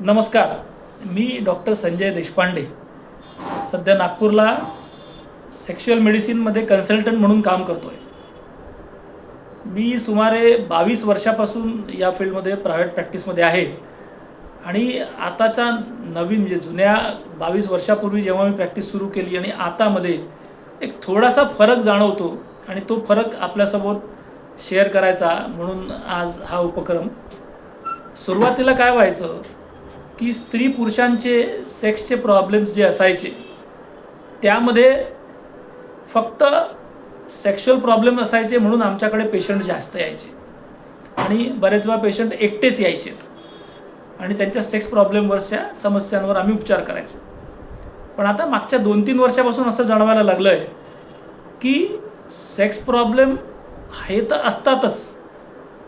नमस्कार मी डॉक्टर संजय देशपांडे. सध्या नागपूरला सेक्शुअल मेडिसिनमध्ये कन्सल्टंट म्हणून काम करतो आहे मी सुमारे बावीस वर्षापासून या फील्डमध्ये प्रायव्हेट प्रॅक्टिसमध्ये आहे. आणि आताच्या नवीन म्हणजे जुन्या बावीस वर्षापूर्वी जेव्हा मी प्रॅक्टिस सुरू केली आणि आतामध्ये एक थोडासा फरक जाणवतो आणि तो फरक आपल्यासोबत शेअर करायचा म्हणून आज हा उपक्रम. सुरुवातीला काय व्हायचं? की स्त्री पुरुषांचे सेक्सचे प्रॉब्लेम्स जे असायचे त्यामध्ये फक्त सेक्शुअल प्रॉब्लेम असायचे म्हणून आमच्याकडे पेशंट जास्त यायचे. आणि बरेच वेळा पेशंट एकटेच यायचे. आणि त्यांच्या सेक्स प्रॉब्लेमवरच्या समस्यांवर आम्ही उपचार करायचो. पण आता मागच्या दोन तीन वर्षापासून असं जाणवायला लागलं आहे की सेक्स प्रॉब्लेम हे तर असतातच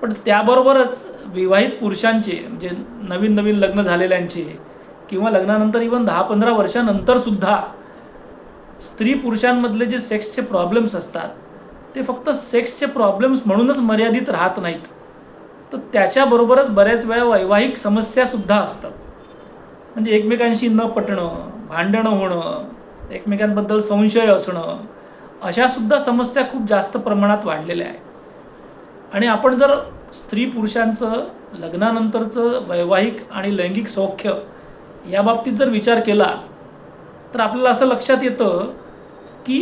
पण त्याबरोबरच विवाहित पुरुषांचे म्हणजे नवीन नवीन लग्न झालेल्यांचे किंवा लग्नानंतर इवन दहा पंधरा वर्षानंतरसुद्धा स्त्री पुरुषांमधले जे सेक्सचे प्रॉब्लेम्स असतात ते फक्त सेक्सचे प्रॉब्लेम्स म्हणूनच मर्यादित राहत नाहीत. तर त्याच्याबरोबरच बऱ्याच वेळा वैवाहिक समस्यासुद्धा असतात. म्हणजे एकमेकांशी न पटणं भांडणं होणं एकमेकांबद्दल संशय असणं अशासुद्धा समस्या खूप जास्त प्रमाणात वाढलेल्या आहे आणि आपण जर स्त्री पुरुषांचं लग्नानंतरचं वैवाहिक आणि लैंगिक सौख्य या बाबतीत जर विचार केला तर आपल्याला असं लक्षात येतं की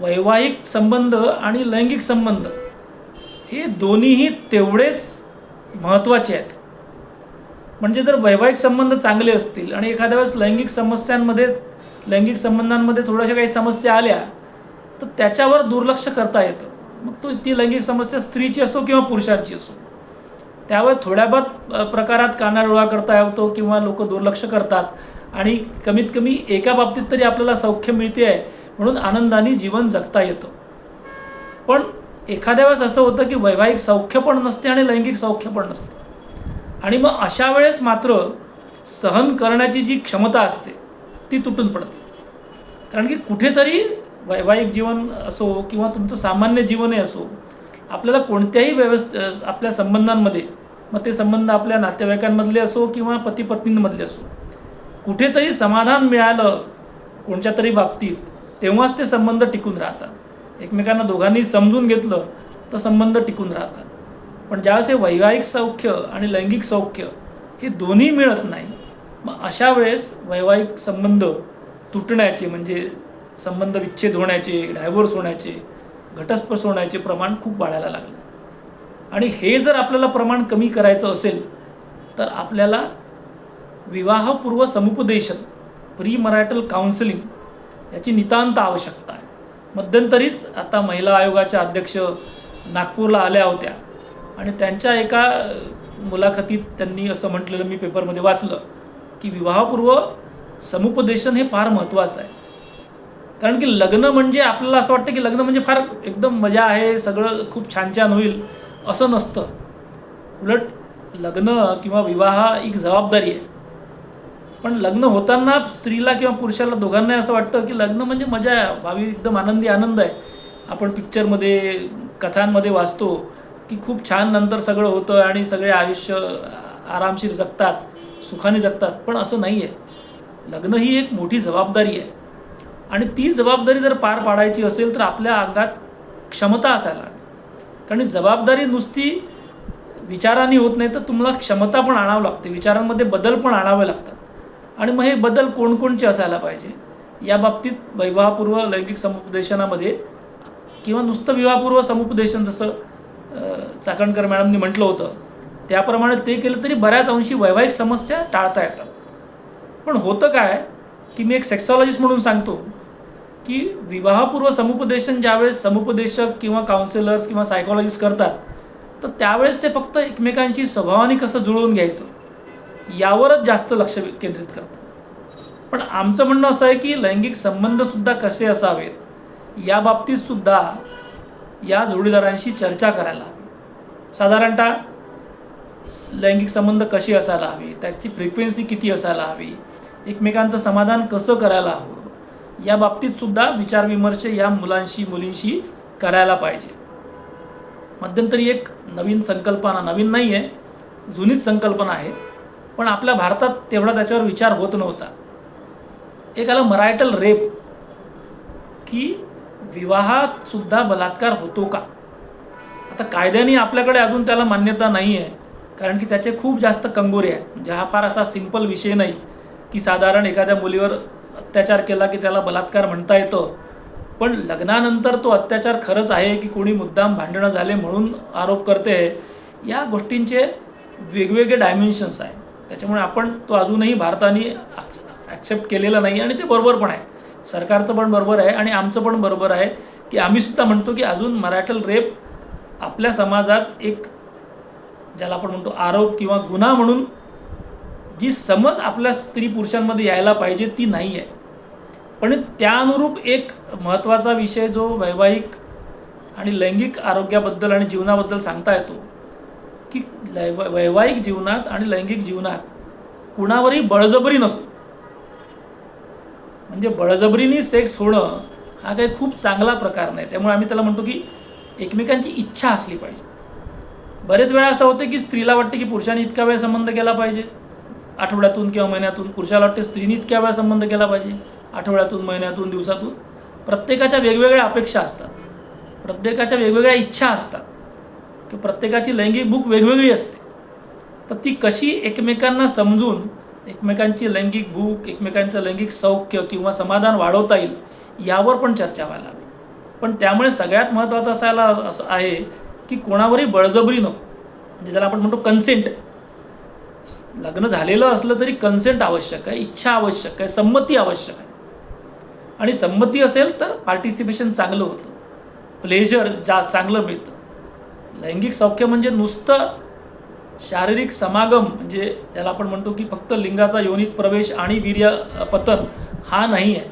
वैवाहिक संबंध आणि लैंगिक संबंध हे दोन्हीही तेवढेच महत्त्वाचे आहेत. म्हणजे जर वैवाहिक संबंध चांगले असतील आणि एखाद्या वेळेस लैंगिक समस्यांमध्ये लैंगिक संबंधांमध्ये थोड्याशा काही समस्या आल्या तर त्याच्यावर दुर्लक्ष करता येतं. मग तो ती लैंगिक समस्या स्त्रीची असो किंवा पुरुषांची असो. त्यावर थोड्या प्रकारात कानाडोळा करता येतो किंवा लोक दुर्लक्ष करतात आणि कमीत कमी एका बाबतीत तरी आपल्याला सौख्य मिळते आहे म्हणून आनंदाने जीवन जगता येतं. पण एखाद्या वेळेस असं होतं की वैवाहिक सौख्य पण नसते आणि लैंगिक सौख्य पण नसतं. आणि मग अशा वेळेस मात्र सहन करण्याची जी क्षमता असते ती तुटून पडते. कारण की कुठेतरी वैवाहिक जीवन असो किंवा तुमचं सामान्य जीवनही असो आपल्याला कोणत्याही व्यवस्थ आपल्या संबंधांमध्ये मग ते संबंध आपल्या नातेवाईकांमधले असो किंवा पती पत्नींमधले असो कुठेतरी समाधान मिळालं कोणत्या तरी बाबतीत तेव्हाच ते संबंध टिकून राहतात. एकमेकांना दोघांनी समजून घेतलं तर संबंध टिकून राहतात. पण ज्यावेळेस हे वैवाहिक सौख्य आणि लैंगिक सौख्य हे दोन्ही मिळत नाही मग अशा वेळेस वैवाहिक संबंध तुटण्याचे म्हणजे संबंध विच्छेद होण्याचे डायव्होर्स होण्याचे घटस्फोट होण्याचे प्रमाण खूप वाढायला लागलं. आणि हे जर आपल्याला प्रमाण कमी करायचं असेल तर आपल्याला विवाहपूर्व समुपदेशन प्री मरायटल काउन्सिलिंग याची नितांत आवश्यकता आहे. मध्यंतरीच आता महिला आयोगाच्या अध्यक्ष नागपूरला आल्या होत्या. आणि त्यांच्या एका मुलाखतीत त्यांनी असं म्हटलेलं मी पेपरमध्ये वाचलं की विवाहपूर्व समुपदेशन हे फार महत्त्वाचं आहे. कारण की लग्न म्हणजे आपल्याला असं वाटतं की लग्न म्हणजे फार एकदम मजा आहे सगळं खूप छान छान होईल असं नसतं. उलट लग्न किंवा विवाह एक जबाबदारी आहे. पण लग्न होताना स्त्रीला किंवा पुरुषाला दोघांनाही असं वाटतं की लग्न म्हणजे मजा आहे भावी एकदम आनंदी आनंद आहे. आपण पिक्चरमध्ये कथांमध्ये वाचतो की खूप छान नंतर सगळं होतं आणि सगळे आयुष्य आरामशीर जगतात सुखाने जगतात पण असं नाही आहे लग्न ही एक मोठी जबाबदारी आहे. आणि ती जबाबदारी जर पार पाडायची असेल तर आपल्या अंगात क्षमता असायला हवी कारण जबाबदारी नुसती विचारांनी होत नाही तर तुम्हाला क्षमता पण आणावं लागते विचारांमध्ये बदल पण आणावे लागतात. आणि मग हे बदल कोणकोणचे असायला पाहिजे? या बाबतीत वैवाहपूर्व लैंगिक समुपदेशनामध्ये किंवा नुसतं विवाहपूर्व समुपदेशन जसं चाकणकर मॅडमनी म्हटलं होतं त्याप्रमाणे ते केलं तरी बऱ्याच अंशी वैवाहिक समस्या टाळता येतात. पण होतं काय? की मी एक सेक्सॉलॉजिस्ट म्हणून सांगतो की विवाहपूर्व समुपदेशन ज्यावेळेस समुपदेशक किंवा काउन्सिलर्स किंवा सायकॉलॉजिस्ट करतात तर त्यावेळेस ते फक्त एकमेकांशी स्वभावाने कसं जुळवून घ्यायचं यावरच जास्त लक्ष केंद्रित करतात. पण आमचं म्हणणं असं आहे की लैंगिक संबंधसुद्धा कसे असावेत या बाबतीतसुद्धा या जोडीदारांशी चर्चा करायला हवी. साधारणतः लैंगिक संबंध कसे असायला हवी त्याची फ्रिक्वेन्सी किती असायला हवी एकमेकांचं समाधान कसं करायला हवं? या बाबतीतसुद्धा विचारविमर्श या मुलांशी मुलींशी करायला पाहिजे. मध्यंतरी एक नवीन संकल्पना नवीन नाही आहे जुनीच संकल्पना आहे. पण आपल्या भारतात तेवढा त्याच्यावर विचार होत नव्हता. एक आलं मरायटल रेप की विवाहात सुद्धा बलात्कार होतो का? आता कायद्याने आपल्याकडे अजून त्याला मान्यता नाही आहे कारण की त्याचे खूप जास्त कंगोरे आहे म्हणजे हा फार असा सिंपल विषय नाही. की साधारण एखाद्या मुलीवर अत्याचार केला की त्याला बलात्कार म्हणता येतं. पण लग्नानंतर तो अत्याचार खरंच आहे की कोणी मुद्दाम भांडणं झाले म्हणून आरोप करते या गोष्टींचे वेगवेगळे डायमेन्शन्स आहे त्याच्यामुळे आपण तो अजूनही भारताने ॲक्सेप्ट केलेला नाही आणि ते बरोबर पण आहे. सरकारचं पण बरोबर आहे आणि आमचं पण बरोबर आहे की आम्हीसुद्धा म्हणतो की अजून मराठल रेप आपल्या समाजात एक ज्याला आपण म्हणतो आरोप किंवा गुन्हा म्हणून जी समज आपल्या स्त्री पुरुषांमध्ये यायला पाहिजे ती नाही आहे पण त्यानुरूप एक महत्त्वाचा विषय जो वैवाहिक आणि लैंगिक आरोग्याबद्दल आणि जीवनाबद्दल सांगता येतो की लै वैवाहिक जीवनात आणि लैंगिक जीवनात कुणावरही बळजबरी नको. म्हणजे बळजबरीने सेक्स होणं हा काही खूप चांगला प्रकार नाही. त्यामुळे आम्ही त्याला म्हणतो की एकमेकांची इच्छा असली पाहिजे. बरेच वेळा असं होतं की स्त्रीला वाटते की पुरुषाने इतका वेळ संबंध केला पाहिजे. आठवड्यातून किंवा महिन्यातून पुरुषाला वाटते स्त्रीने इतक्या वेळा संबंध केला पाहिजे. आठवड्यातून महिन्यातून दिवसातून. प्रत्येकाच्या वेगवेगळ्या अपेक्षा असतात. प्रत्येकाच्या वेगवेगळ्या इच्छा असतात. की प्रत्येकाची लैंगिक भूक वेगवेगळी असते. तर ती कशी एकमेकांना समजून एकमेकांची लैंगिक भूक एकमेकांचं लैंगिक सौख्य किंवा समाधान वाढवता येईल यावर पण चर्चा व्हायला हवी. पण त्यामुळे सगळ्यात महत्त्वाचं असायला असं आहे की कोणावरही बळजबरी नको. म्हणजे ज्याला आपण म्हणतो कन्सेंट लग्न झालेलं असलं तरी कन्सेंट आवश्यक आहे इच्छा आवश्यक आहे संमती आवश्यक आहे. आणि संमती असेल तर पार्टिसिपेशन चांगलं होतं. प्लेजर जा चांगलं मिळतं. लैंगिक सौख्य म्हणजे नुसतं शारीरिक समागम म्हणजे ज्याला आपण म्हणतो की फक्त लिंगाचा योनित प्रवेश आणि वीर्य पतन हा नाही आहे.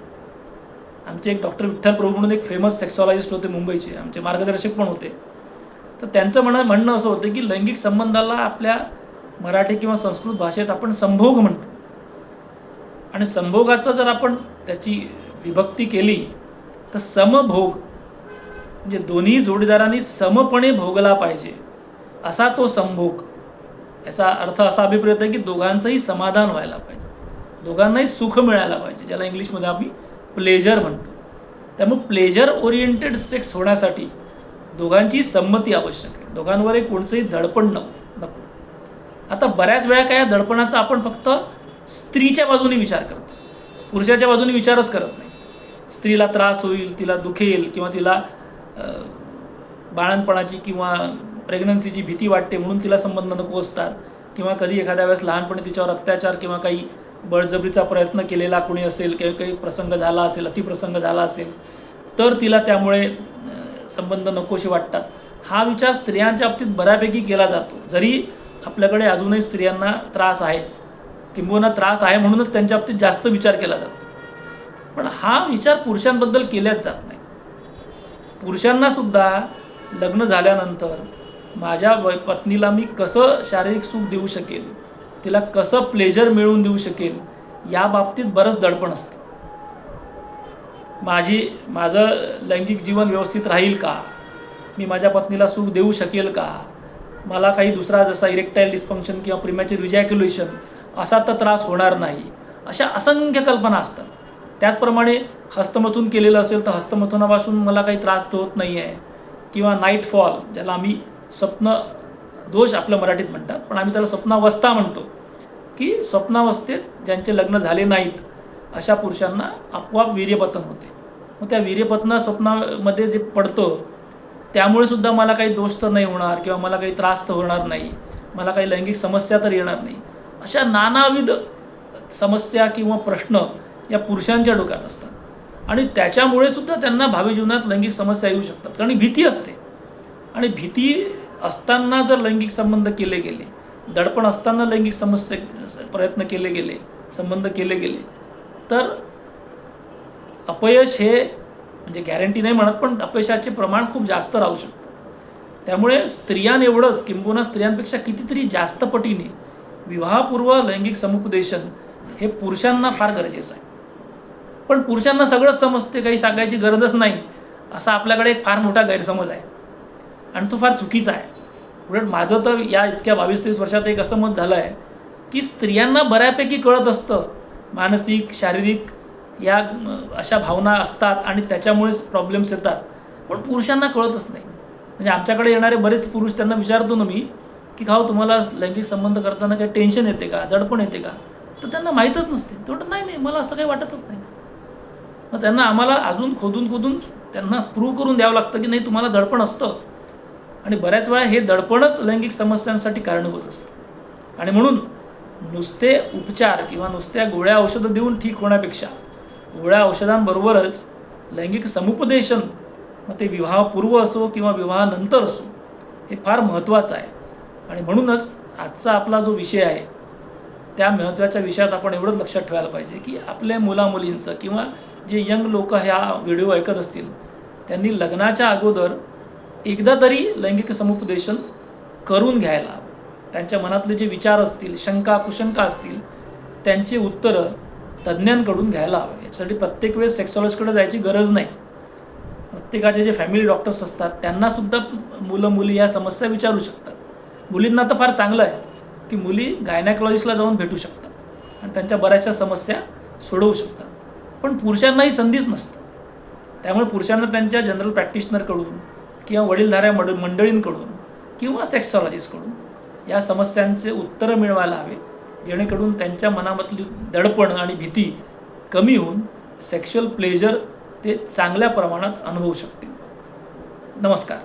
आमचे एक डॉक्टर विठ्ठल प्रभू म्हणून एक फेमस सेक्सॉलॉजिस्ट होते मुंबईचे आमचे मार्गदर्शक पण होते. तर त्यांचं म्हणणं म्हणणं असं होतं की लैंगिक संबंधाला आपल्या मराठी किंवा संस्कृत भाषेत आपण संभोग म्हणतो. आणि संभोगाचं जर आपण त्याची विभक्ती केली तर समभोग म्हणजे दोन्ही जोडीदारांनी समपणे भोगला पाहिजे. असा तो संभोग. याचा अर्थ असा अभिप्रेत आहे की दोघांचंही समाधान व्हायला पाहिजे. दोघांनाही सुख मिळायला पाहिजे ज्याला इंग्लिशमध्ये आम्ही प्लेजर म्हणतो. त्यामुळे प्लेजर ओरिएंटेड सेक्स होण्यासाठी दोघांची संमती आवश्यक आहे. दोघांवरही कोणचंही धडपण नको. आता बऱ्याच वेळा काय या दडपणाचा आपण फक्त स्त्रीच्या बाजूने विचार करतो. पुरुषाच्या बाजूने विचारच करत नाही. स्त्रीला त्रास होईल तिला दुखेल किंवा तिला बाळणपणाची किंवा प्रेग्नन्सीची भीती वाटते म्हणून तिला संबंध नको असतात किंवा कधी एखाद्या वेळेस लहानपणी तिच्यावर अत्याचार किंवा काही बळजबरीचा प्रयत्न केलेला कोणी असेल किंवा काही प्रसंग झाला असेल अतिप्रसंग झाला असेल तर तिला त्यामुळे संबंध नकोशी वाटतात. हा विचार स्त्रियांच्या बाबतीत बऱ्यापैकी केला जातो. जरी आपल्याकडे अजूनही स्त्रियांना त्रास आहे. किंबहुना त्रास आहे म्हणूनच त्यांच्या बाबतीत जास्त विचार केला जातो. पण हा विचार पुरुषांबद्दल केल्याच जात नाही. पुरुषांनासुद्धा लग्न झाल्यानंतर माझ्या वै पत्नीला मी कसं शारीरिक सुख देऊ शकेल तिला कसं प्लेजर मिळवून देऊ शकेल या बाबतीत बरंच दडपण असतं. माझी माझं लैंगिक जीवन व्यवस्थित राहील का? मी माझ्या पत्नीला सुख देऊ शकेल का? मला काही दुसरा जसा इरेक्टाईल डिस्फंक्शन किंवा प्रिमॅचर रिजॅक्युलेशन असा तर त्रास होणार नाही. अशा असंख्य कल्पना असतात. त्याचप्रमाणे हस्तमथून केलेलं असेल तर हस्तमथुनापासून मला काही त्रास तर होत नाही आहे किंवा नाईट फॉल ज्याला आम्ही स्वप्न दोष आपल्या मराठीत म्हणतात पण आम्ही त्याला स्वप्नावस्था म्हणतो की स्वप्नावस्थेत ज्यांचे लग्न झाले नाहीत अशा पुरुषांना आपोआप वीर्यपतन होते. मग त्या वीर्यपतना स्वप्नामध्ये जे पडतं त्यामुळे सुद्धा मला काही दोष तर नाही होणार किंवा मला काही त्रास तर होणार नाही. मला काही लैंगिक समस्या तर येणार नाही. अशा नानाविध समस्या किंवा प्रश्न या पुरुषांच्या डोक्यात असतात. आणि त्याच्यामुळे सुद्धा त्यांना भावी जीवनात लैंगिक समस्या येऊ शकतात. कारण भीती असते. आणि भीती असताना जर लैंगिक संबंध केले गेले दडपण असताना लैंगिक समस्या प्रयत्न केले गेले संबंध केले गेले तर अपयश हे म्हणजे गॅरंटी नाही म्हणत पण अपयशाचे प्रमाण खूप जास्त राहू शकतं. त्यामुळे स्त्रियांएवढंच किंबहुना स्त्रियांपेक्षा कितीतरी जास्त पटीने विवाहपूर्व लैंगिक समुपदेशन हे पुरुषांना फार गरजेचं आहे. पण पुरुषांना सगळंच समजते काही सांगायची गरजच नाही असा आपल्याकडे एक फार मोठा गैरसमज आहे. आणि तो फार चुकीचा आहे. उलट माझं तर या इतक्या बावीस तेवीस वर्षात एक असं मत झालं आहे की स्त्रियांना बऱ्यापैकी कळत असतं मानसिक शारीरिक या अशा भावना असतात आणि त्याच्यामुळेच प्रॉब्लेम्स येतात. पण पुरुषांना कळतच नाही. म्हणजे आमच्याकडे येणारे बरेच पुरुष त्यांना विचारतो ना मी की खाऊ तुम्हाला लैंगिक संबंध करताना काही टेन्शन येते का? दडपण येते का? तर त्यांना माहीतच नसते. ते म्हणतात नाही नाही मला असं काही वाटतच नाही. मग त्यांना आम्हाला अजून खोदून खोदून त्यांना प्रूव्ह करून द्यावं लागतं की नाही तुम्हाला दडपण असतं. आणि बऱ्याच वेळा हे दडपणच लैंगिक समस्यांसाठी कारणीभूत असतं. आणि म्हणून नुसते उपचार किंवा नुसत्या गोळ्या औषधं देऊन ठीक होण्यापेक्षा गोळ्या औषधांबरोबरच लैंगिक समुपदेशन मग ते विवाहपूर्व असो किंवा विवाहानंतर असो हे फार महत्त्वाचं आहे. आणि म्हणूनच आजचा आपला जो विषय आहे त्या महत्त्वाच्या विषयात आपण एवढंच लक्षात ठेवायला पाहिजे की आपल्या मुलामुलींचं किंवा जे यंग लोक ह्या व्हिडिओ ऐकत असतील त्यांनी लग्नाच्या अगोदर एकदा तरी लैंगिक समुपदेशन करून घ्यायला हवं. त्यांच्या मनातले जे विचार असतील शंका कुशंका असतील त्यांची उत्तरं तज्ज्ञांकडून घ्यायला हवं. याच्यासाठी प्रत्येक वेळेस सेक्सॉलॉजीकडे जायची गरज नाही. प्रत्येकाचे जे फॅमिली डॉक्टर्स असतात त्यांनासुद्धा मुलं मुली या समस्या विचारू शकतात. मुलींना तर फार चांगलं आहे की मुली गायनॅकॉलॉजिस्टला जाऊन भेटू शकतात आणि त्यांच्या बऱ्याचशा समस्या सोडवू शकतात. पण पुरुषांनाही संधीच नसतं. त्यामुळे पुरुषांना त्यांच्या जनरल प्रॅक्टिशनरकडून किंवा वडीलधाऱ्या मंडळींकडून किंवा सेक्सॉलॉजिस्टकडून या समस्यांचे उत्तरं मिळवायला हवे. जेणेकरून त्यांच्या मनामधली दडपण आणि भीती कमी होऊन सेक्शुअल प्लेजर ते चांगल्या प्रमाणात अनुभवू शकतील. नमस्कार.